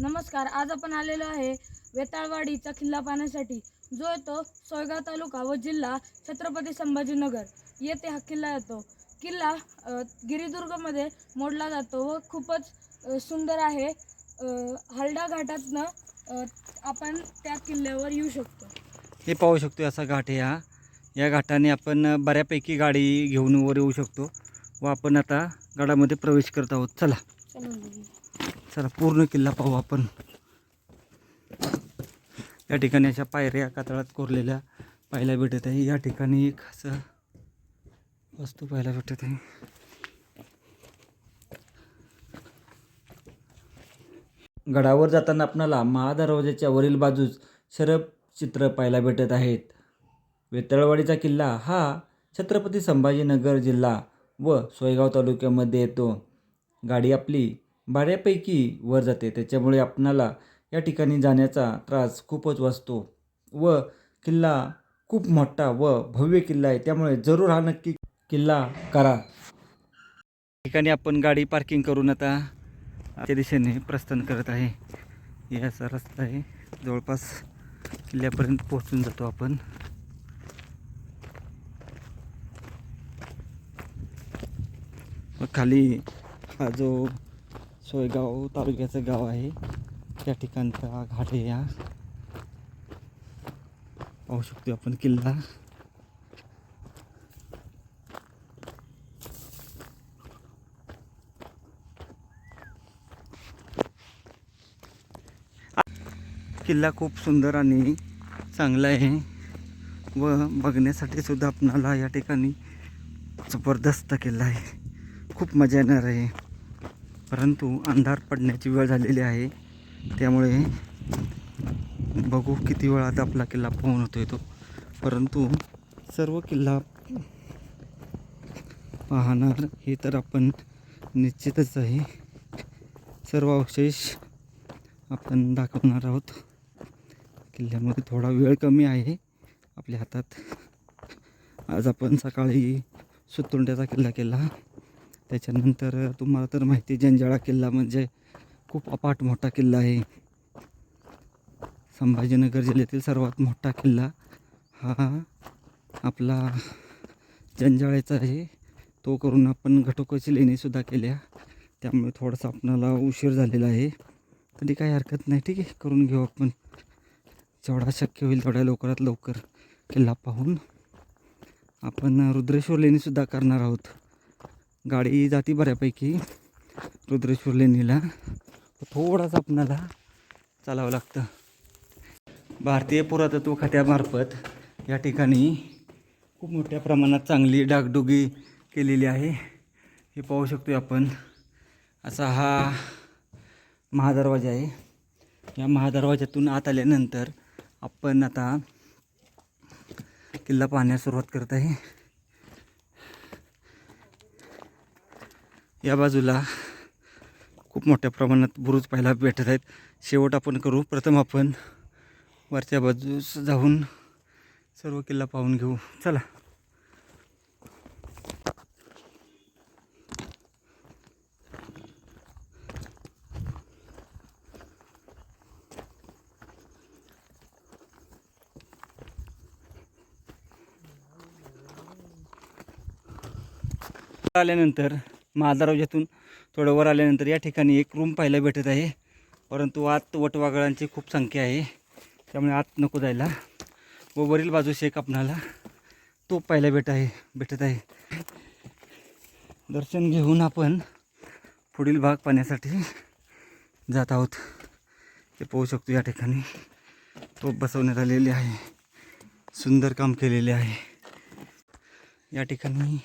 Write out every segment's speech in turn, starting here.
नमस्कार आज आपण आलेलो आहे वेताळवाडीचा किल्ला पाहण्यासाठी. जो येतो सोयगाव तालुका व जिल्हा छत्रपती संभाजीनगर. येथे हा किल्ला येतो. किल्ला गिरिदुर्गमध्ये मोडला जातो व खूपच सुंदर आहे. हलडा घाटातनं आपण त्या किल्ल्यावर येऊ शकतो. हे पाहू शकतो असा घाट आहे हा. या घाटाने आपण बऱ्यापैकी गाडी घेऊन वर येऊ शकतो व आपण आता गडामध्ये प्रवेश करत आहोत. चला. बघू. चला पूर्ण किल्ला पाहू आपण. या ठिकाणी अशा पायऱ्या कातळात कोरलेल्या पाहायला भेटत आहे. या ठिकाणी एक असं वस्तू पाहायला भेटत आहे. गडावर जाताना आपणाला महादरवाजाच्या वरील बाजूस शरब चित्र पाहायला भेटत आहेत. वेतळवाडीचा किल्ला हा छत्रपती संभाजीनगर जिल्हा व सोयगाव तालुक्यामध्ये येतो. गाडी आपली बऱ्यापैकी वर जाते. त्याच्यामुळे आपणाला या ठिकाणी जाण्याचा त्रास खूपच वाचतो व किल्ला खूप मोठा व भव्य किल्ला आहे. त्यामुळे जरूर हा नक्की किल्ला करा. ठिकाणी आपण गाडी पार्किंग करून आता त्या दिशेने प्रस्थान करत आहे. हे असा रस्ता आहे. जवळपास किल्ल्यापर्यंत पोहोचून जातो आपण. खाली हा जो सोयगाव तालुक्याचं गाव आहे. त्या ठिकाणचा घाट आहे या पाहू शकतो आपण किल्ला. किल्ला खूप सुंदर आणि चांगला आहे. व बघण्यासाठी सुद्धा आपणाला या ठिकाणी जबरदस्त किल्ला आहे. खूप मजा येणार आहे. परंतु अंधार पडण्याची वेळ झालेली आहे. त्यामुळे बघू किती वेळात आपला किल्ला पाहून होतो येतो परंतु सर्व किल्ला पाहणार हे तर आपण निश्चितच आहे. सर्व अवशेष आपण दाखवणार आहोत. किल्ल्यामध्ये थोडा वेळ कमी आहे. आपल्या हातात आज आपण सकाळी सुतुंड्याचा किल्ला केला. त्याच्यानंतर तुम्हाला तर माहिती आहे, जंजाळा किल्ला म्हणजे खूप अपाट मोठा किल्ला आहे. संभाजीनगर जिल्ह्यातील सर्वात मोठा किल्ला हा आपला जंजाळ्याचा आहे. तो करून आपण घटोकाची लेणीसुद्धा केल्या. त्यामुळे थोडासा आपणाला उशीर झालेला आहे. तरी काही हरकत नाही ठीक आहे. करून घेऊ आपण. जेवढा शक्य होईल तेवढ्या लवकरात लवकर किल्ला पाहून आपण रुद्रेश्वर लेणीसुद्धा करणार आहोत. गाडी जाती बऱ्यापैकी रुद्रेश्वर लेणीला. थोडासा आपणाला चालावं लागतं. भारतीय पुरातत्व खात्यामार्फत या ठिकाणी खूप मोठ्या प्रमाणात चांगली डागडुगी केलेली आहे. हे पाहू शकतो आपण. असा हा महादरवाजा आहे. या महादरवाज्यातून आत आल्यानंतर आपण आता किल्ला पाहण्यास सुरुवात करत आहे. या बाजूला खूप मोठ्या प्रमाणात बुरुज पाहायला भेटत आहेत. शेवट आपण करू. प्रथम आपण वरच्या बाजूस जाऊन सर्व किल्ला पाहून घेऊ. चला. आल्यानंतर महादरवाज्यातून थोडं वर आल्यानंतर या ठिकाणी एक रूम पाहायला भेटत आहे. परंतु आत वटवागळांची खूप संख्या आहे. त्यामुळे आत नको जायला. व वरील बाजूस एक आपणाला तो पाहायला भेट आहे भेटत आहे. दर्शन घेऊन आपण पुढील भाग पाहण्यासाठी जात आहोत. ते पाहू शकतो या ठिकाणी. तोप बसवण्यात आलेली आहे. सुंदर काम केलेले आहे. या ठिकाणी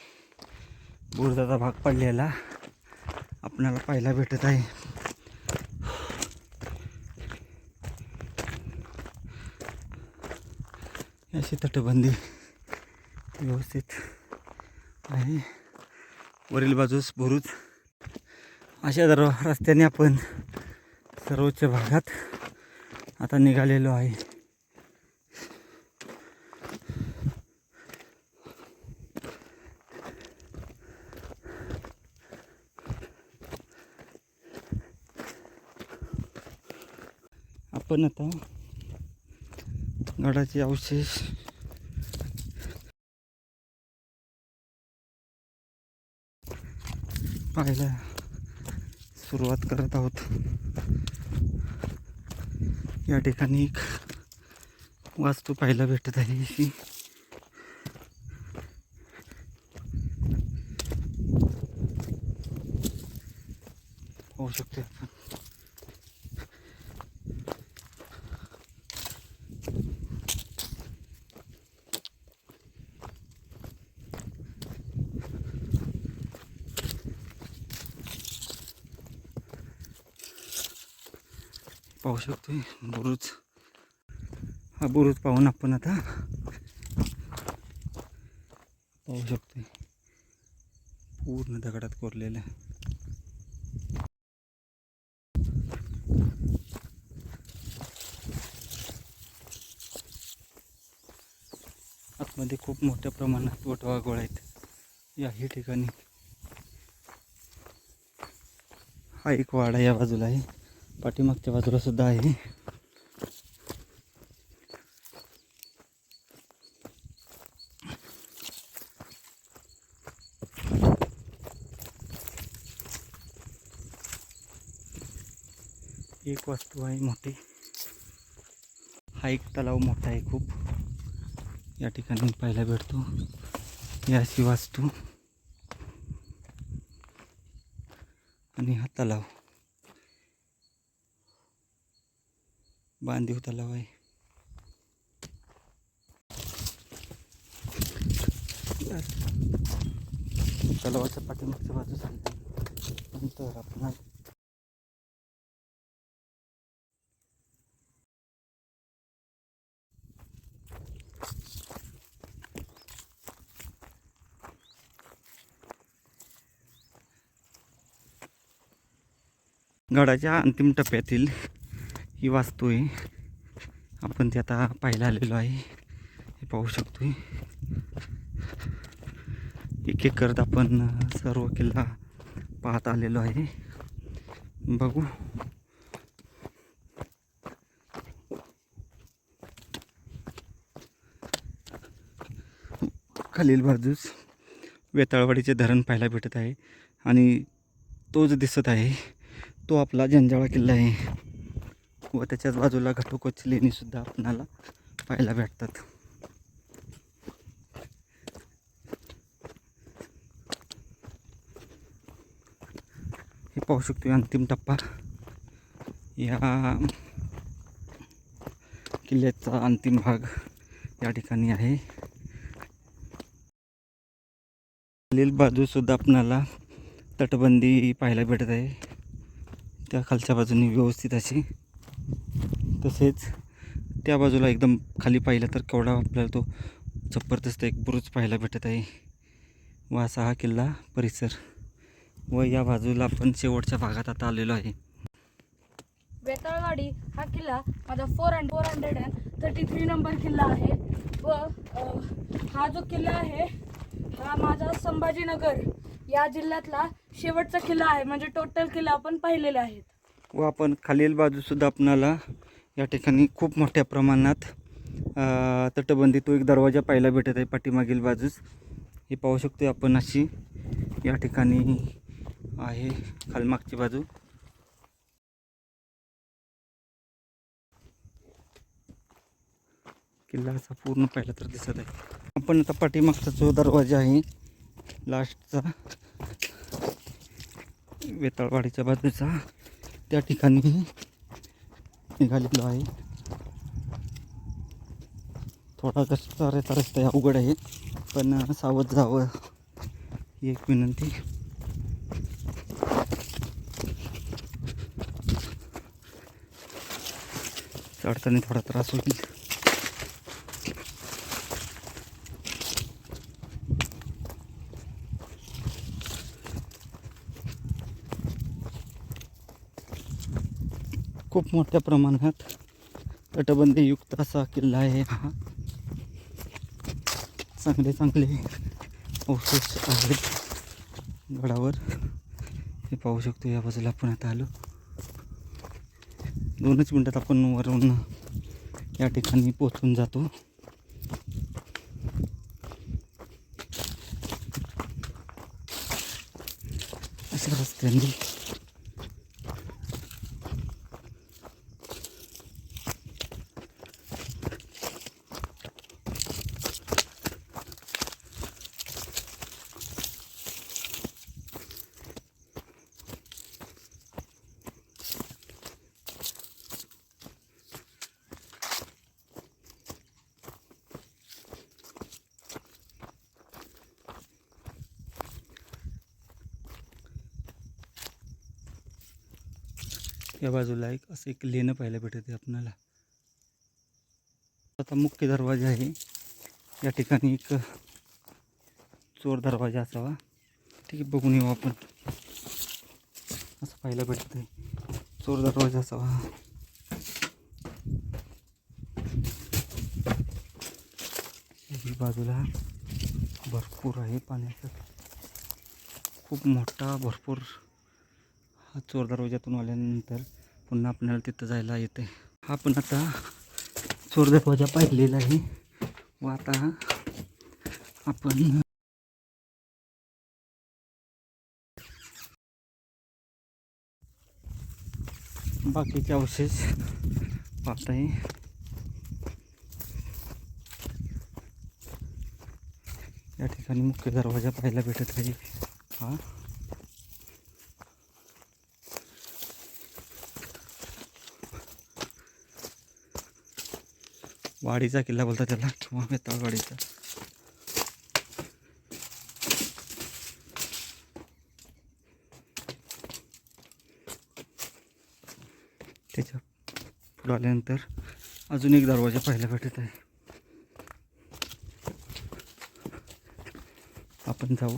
बुरदाचा भाग पडलेला. आपल्याला पाहायला भेटत आहे. अशी तटबंदी व्यवस्थित आहे. वरील बाजूस भरूच अशा दर रस्त्याने आपण सर्वोच्च भागात आता निघालेलो आहे. आपण आता. गडाचे अवशेष. पाहायला सुरुवात करत आहोत. या ठिकाणी एक वास्तू पाहायला भेटत आहे. अशी होऊ शकते आपण. पाहू शकतो बुरुज. हा बुरुज पाहून आपण आता पाहू शकतोय. पूर्ण दगडात कोरलेलं. आहे. आतमध्ये खूप मोठ्या प्रमाणात वटवाघोळ आहेत. याही ठिकाणी. हा एक वाडा या बाजूला आहे. पाठीमागच्या बाजूला सुद्धा आहे. एक वास्तू आहे मोठी. हा एक तलाव मोठा आहे खूप. या ठिकाणी पाहायला भेटतो. या अशी वास्तू. आणि हा तलाव. बांधीव तलाव आहे तलावाच्या पाठीमागच्या बाजू नंतर आपण गडाच्या अंतिम टप्प्यातील ही वास्तू आहे. आपण ते आता पाहायला आलेलो आहे. हे पाहू शकतो एक एक करत आपण सर्व किल्ला पाहत आलेलो आहे. बघू. खालील बाजूस वेताळवाडीचे धरण पाहायला भेटत आहे. आणि तो जो दिसत आहे तो आपला जंजाळा किल्ला आहे. व त्याच्याच बाजूला घटोकोची लेणीसुद्धा आपणाला पाहायला भेटतात. हे पाहू शकतो अंतिम टप्पा. या किल्ल्याचा अंतिम भाग या ठिकाणी आहे. खालील बाजूसुद्धा आपणाला तटबंदी पाहायला भेटत आहे. त्या खालच्या बाजूने व्यवस्थित अशी तसेच त्या बाजूला एकदम खाली पाहिलं तर केवढा आपल्याला तो जबरदस्त एक बुरुज पाहायला भेटत आहे. व असा हा किल्ला परिसर. व या बाजूला आपण शेवटच्या भागात आता आलेलो आहे. बेताळवाडी हा किल्ला माझा four and four hundred and thirty three number किल्ला आहे. व हा जो किल्ला आहे हा माझा संभाजीनगर या जिल्ह्यातला शेवटचा किल्ला आहे. म्हणजे टोटल किल्ला आपण पाहिलेले आहेत. व आपण खालील बाजूसुद्धा आपणाला या ठिकाणी खूप मोठ्या प्रमाणात तटबंदी तो एक दरवाजा पाहायला भेटत आहे पाठीमागील बाजूस. हे पाहू शकतो आपण अशी या ठिकाणी आहे खालमागची बाजू. किल्ला असा पूर्ण पाहिला तर दिसत आहे. आपण आता पाठीमागचा जो दरवाजा आहे लास्टचा वेताळवाडीच्या बाजूचा त्या ठिकाणी निघालेलो आहे. थोडा कष्टाचा रस्ता अवघड आहे पण सावध जावं ही एक विनंती. चढताना थोडा त्रास होईल. खूप मोठ्या प्रमाणात तटबंदीयुक्त असा किल्ला आहे हा. चांगले चांगले अवशेष आहेत. गडावर हे पाहू शकतो या बाजूला आपण आता आलो. दोनच मिनटात आपण वरून या ठिकाणी पोचून जातो. अशा रस्त्यांनी या बाजूला एक असं एक लेणं पाहायला भेटत आहे आपणाला. आता मुख्य दरवाजा आहे. या ठिकाणी एक चोर दरवाजा असावा. ठीक आहे बघून येऊ आपण. असं पाहायला भेटत आहे. चोर दरवाजा असावा. बाजूला भरपूर आहे पाण्याचं. खूप मोठा भरपूर हा चोर दरवाजातून आल्यानंतर पुन्हा आपल्याला तिथं जायला येते हा आता चोर दरवाजा पाहिलेला आहे. व आता आपण बाकीचे अवशेष पाहता या ठिकाणी मुख्य दरवाजा पाहायला भेटत आहे. हा. वाडीचा किल्ला बोलतात त्याला किंवा वेताळवाडीचा त्याच्या पुढे आल्यानंतर अजून एक दरवाज़ा पाहायला भेटत आहे आपण जाऊ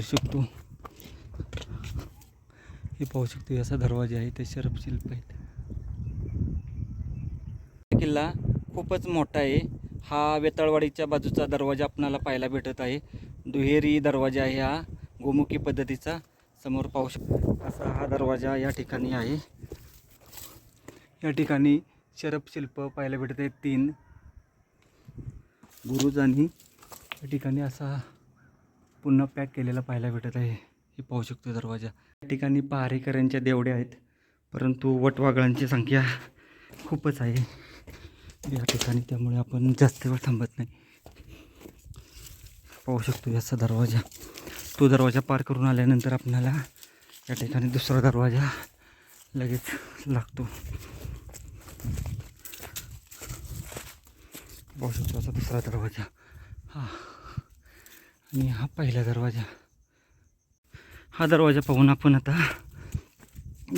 बोलू शकतो. हे पाहू शकतो याचा दरवाजा आहे ते शरपशिल्प आहेत. किल्ला खूपच मोठा आहे. हा वेताळवाडीच्या बाजूचा दरवाजा आपणाला पाहायला भेटत आहे. दुहेरी दरवाजा आहे हा गोमुखी पद्धतीचा. समोर पाहू शकतो असा हा दरवाजा या ठिकाणी आहे. या ठिकाणी शरपशिल्प पाहायला भेटत आहेत तीन गुरुज आणि या ठिकाणी असा पुन्हा पॅक केलेला पाहायला भेटत आहे. हे पाहू शकतो दरवाजा. या ठिकाणी पहारेकऱ्यांच्या देवड्या आहेत. परंतु वटवागळांची संख्या खूपच आहे. या ठिकाणी त्यामुळे आपण जास्त वेळ थांबत नाही. पाहू शकतो याचा दरवाजा. तो दरवाजा पार करून आल्यानंतर आपल्याला या ठिकाणी दुसरा दरवाजा लगेच लागतो. पाहू शकतो असा दुसरा दरवाजा. हा. आणि हा पहिला दरवाजा. हा दरवाजा पाहून आपण आता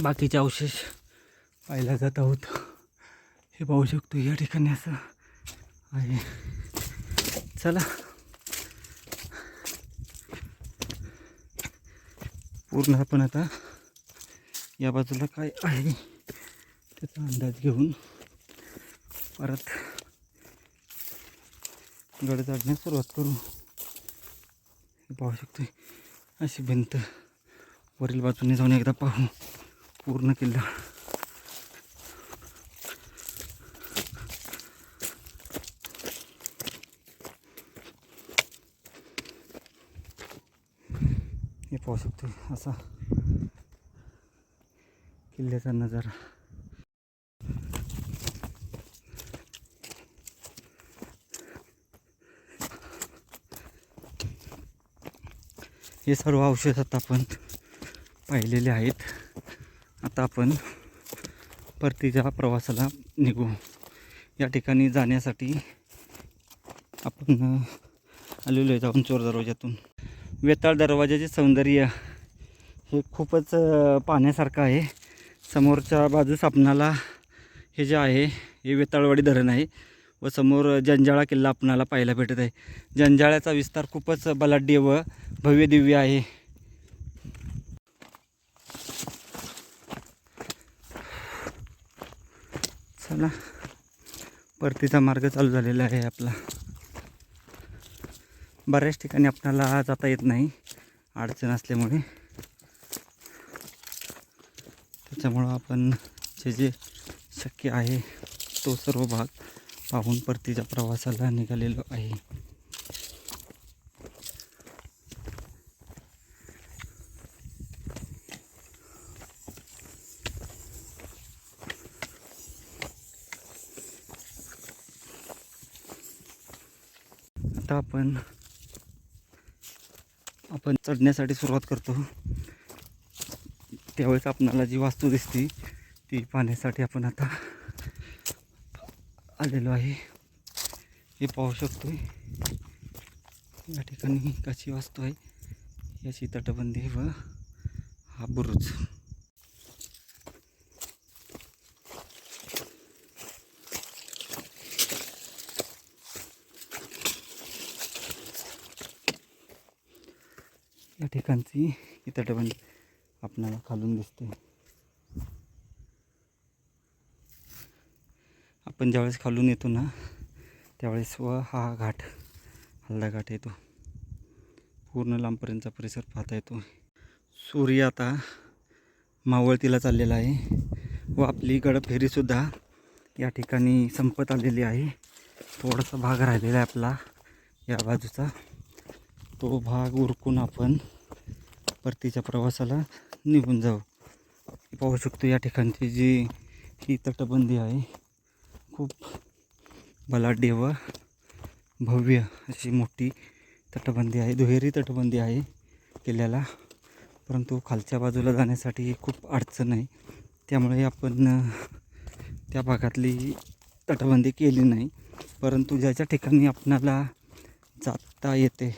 बाकीचे अवशेष पाहिला जात आहोत. हे पाहू शकतो या ठिकाणी असं आहे. चला. पूर्ण आपण आता या बाजूला काय आहे त्याचा अंदाज घेऊन परत गड चढण्यास सुरुवात करू. पाहू शकतो अशी भिंत वरील बाजूने जाऊन एकदा पाहू. पूर्ण किल्ला. हे पाहू शकतो असा किल्ल्याचा नजारा. हे सर्व औषध आता आपण पाहिलेले आहेत. आता आपण परतीच्या प्रवासाला निघू. या ठिकाणी जाण्यासाठी आपण आलेलो आहे जाऊन चोर दरवाजातून वेताळ दरवाजाचे सौंदर्य हे खूपच पाहण्यासारखं आहे. समोरच्या बाजूस आपणाला हे जे आहे हे वेताळवाडी धरण आहे. व समोर जंजाळा किल्ला आपणाला पाहायला भेटत आहे. जंजाळ्याचा विस्तार खूपच बलाढ्य व भव्य दिव्य आहे. चला परतीचा मार्ग चालू झालेला आहे आपला. बऱ्याच ठिकाणी आपणाला जाता येत नाही अडचण असल्यामुळे. त्याच्यामुळं आपण जे जे शक्य आहे तो सर्व भाग पाहून परतीच्या प्रवासाला निघालेलो आहे. आता आपण आपण चढण्यासाठी सुरुवात करतो. त्यावेळेस आपणाला जी वास्तू दिसते ती पाहण्यासाठी आपण आता आलेलो आहे. हे पाहू शकतो या ठिकाणी कशी वाचतो आहे. याची तटबंदी व हा बुरुज. या ठिकाणची ही तटबंदी आपणाला खालून दिसते. आपण ज्यावेळेस खालून येतो ना त्यावेळेस व हा घाट हल्ला घाट येतो. पूर्ण लांबपर्यंतचा परिसर पाहता येतो. सूर्य आता मावळतीला चाललेला आहे व आपली गडफेरीसुद्धा या ठिकाणी संपत आलेली आहे. थोडासा भाग राहिलेला आहे आपला या बाजूचा. तो भाग उरकून आपण परतीच्या प्रवासाला निघून जाऊ. पाहू शकतो या ठिकाणची जी ही तटबंदी आहे. खूप बलाढ्य व भव्य अशी मोठी तटबंदी आहे दुहेरी तटबंदी आहे किल्ल्याला. परंतु खालच्या बाजूला जाण्यासाठी खूप अडचण आहे. त्यामुळे आपण त्या भागातली तटबंदी केली नाही. परंतु ज्याच्या ठिकाणी आपणाला जाता येते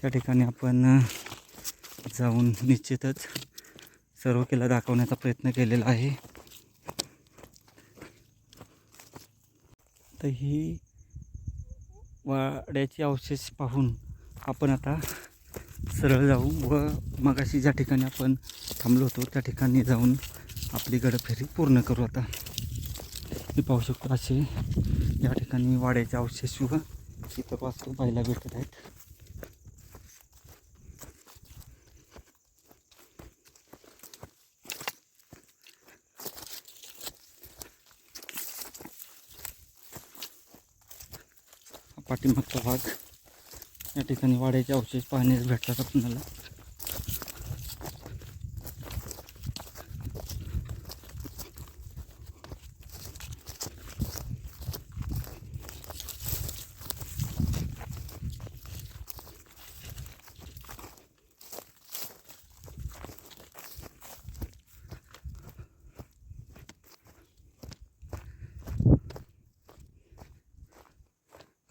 त्या ठिकाणी आपण जाऊन निश्चितच सर्व किल्ला दाखवण्याचा प्रयत्न केलेला आहे. तर ही वाड्याचे अवशेष पाहून आपण आता सरळ जाऊ व मगाशी ज्या ठिकाणी आपण थांबलो होतो त्या ठिकाणी जाऊन आपली गडफेरी पूर्ण करू आता. हे पाहू शकतो असे या ठिकाणी वाड्याचे अवशेष व इथं वास्तू पाहायला भेटत आहेत. पाठीमागचा भाग या ठिकाणी वाड्याचे अवशेष पाहण्यास भेटतात आपल्याला.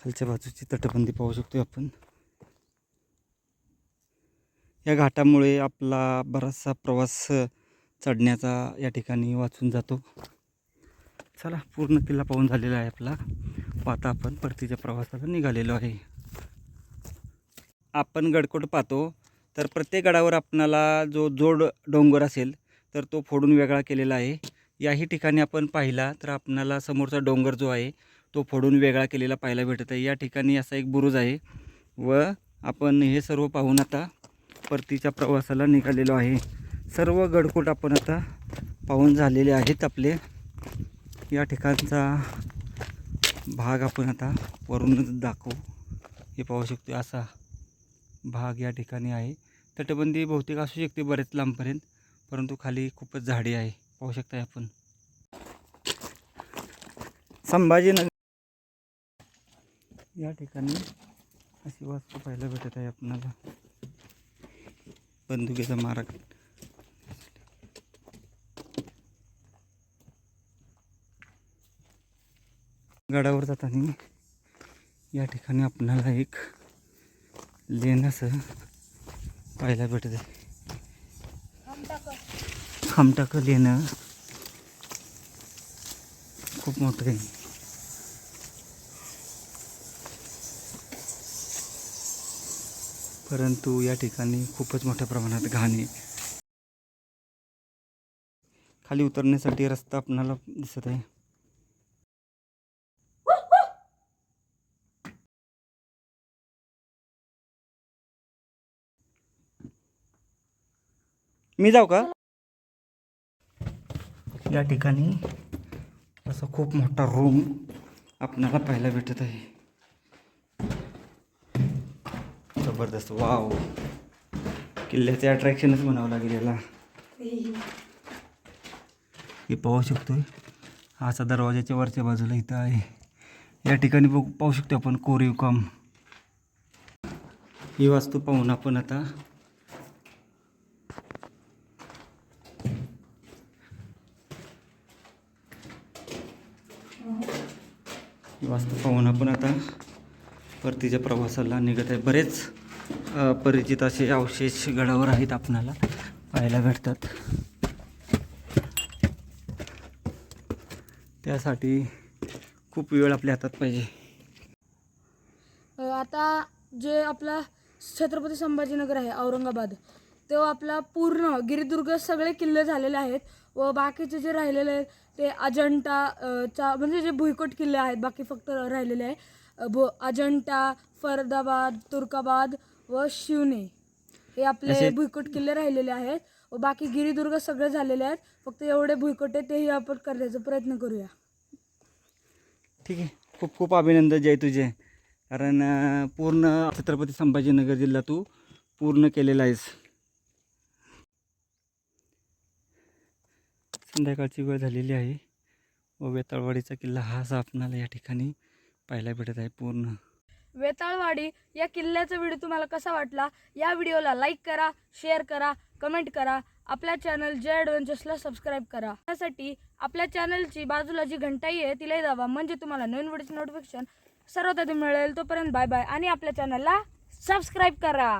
खालच्या बाजूची तटबंदी पाहू शकतो आपण. या घाटामुळे आपला बराचसा प्रवास चढण्याचा या ठिकाणी वाचून जातो. चला पूर्ण किल्ला पाहून झालेला आहे आपला. पाहता आपण परतीच्या प्रवासाला निघालेलो आहे. आपण गडकोट पाहतो तर प्रत्येक गडावर आपणाला जो जोड डोंगर असेल तर तो फोडून वेगळा केलेला आहे. याही ठिकाणी आपण पाहिला तर आपणाला समोरचा डोंगर जो आहे तो फोडून वेगळा केलेला पाहायला भेटत आहे. या ठिकाणी असा एक बुरुज आहे व आपण हे सर्व पाहून आता परतीच्या प्रवासाला निघालेलो आहे. सर्व गडकोट आपण आता पाहून झालेले आहेत आपले. या ठिकाणचा भाग आपण आता वरूनच दाखवू. हे पाहू शकतो असा भाग या ठिकाणी आहे. तटबंदी बहुतेक असू शकते बरेच लांबपर्यंत परंतु खाली खूपच झाडी आहे. पाहू शकताय आपण. संभाजीनगर या ठिकाणी अशी वास्तू पाहायला भेटत आहे आपणाला. बंदुकीचा मारक. गडावर जाताना या ठिकाणी आपणाला एक लेन असं पाहायला भेटत आहे. खामटाक. लेणं खूप मोठं आहे. परंतु या ठिकाणी खूपच मोठ्या प्रमाणात घाण. आहे खाली उतरण्यासाठी रस्ता आपणाला दिसत आहे. मी जाऊ का? या ठिकाणी असा खूप मोठा रूम आपणाला पाहायला भेटत आहे. जबरदस्त वाव. किल्ल्याचे अट्रॅक्शनच म्हणावं लागेल याला. हे पाहू शकतोय? असा दरवाजाच्या वरच्या बाजूला इथं आहे. या ठिकाणी बघ पाहू शकतो आपण कोरीव काम. ही वास्तू पाहून आपण आता ही वास्तू पाहून आपण आता परतीच्या प्रवासाला निघत आहे. बरेच परिचित असे अवशेष गडावर आहेत आपणाला पाहायला भेटतात. त्यासाठी खूप वेळ आपल्या हातात पाहिजे. आता जे आपला छत्रपती संभाजीनगर आहे औरंगाबाद तो आपला पूर्ण गिरिदुर्ग सगळे किल्ले झालेले आहेत व बाकीचे जे राहिलेले आहेत ते अजंठा चा म्हणजे जे भुईकोट किल्ले आहेत बाकी फक्त राहिलेले आहे भो अजंठा फरदाबाद तुर्काबाद व शिवने हे आपले असे- भुईकोट किल्ले राहिलेले आहेत. व बाकी गिरिदुर्ग सगळे झालेले आहेत. फक्त एवढे भुईकोट आहे तेही आपण करण्याचा प्रयत्न करूया. ठीक आहे. खूप खूप अभिनंदन जय तुझे. कारण अं, पूर्ण छत्रपती संभाजीनगर जिल्हा तू पूर्ण केलेला आहेस. संध्याकाळची वेळ झालेली आहे. व वेताळवाडीचा किल्ला हा असा आपणाला या ठिकाणी पाहायला भेटत आहे पूर्ण. वेताळवाडी या किल्ल्याचा व्हिडिओ तुम्हाला कसा वाटला? या व्हिडिओला लाईक करा शेअर करा कमेंट करा. आपल्या चॅनल जय ॲडव्हेंचर्सला सबस्क्राईब करा. त्यासाठी आपल्या चॅनलची बाजूला जी घंटाई आहे तिलाही दाबा. म्हणजे तुम्हाला नवीन व्हिडिओचं नोटिफिकेशन सर्वात आधी मिळेल. तोपर्यंत बाय बाय आणि आपल्या चॅनलला सबस्क्राईब करा.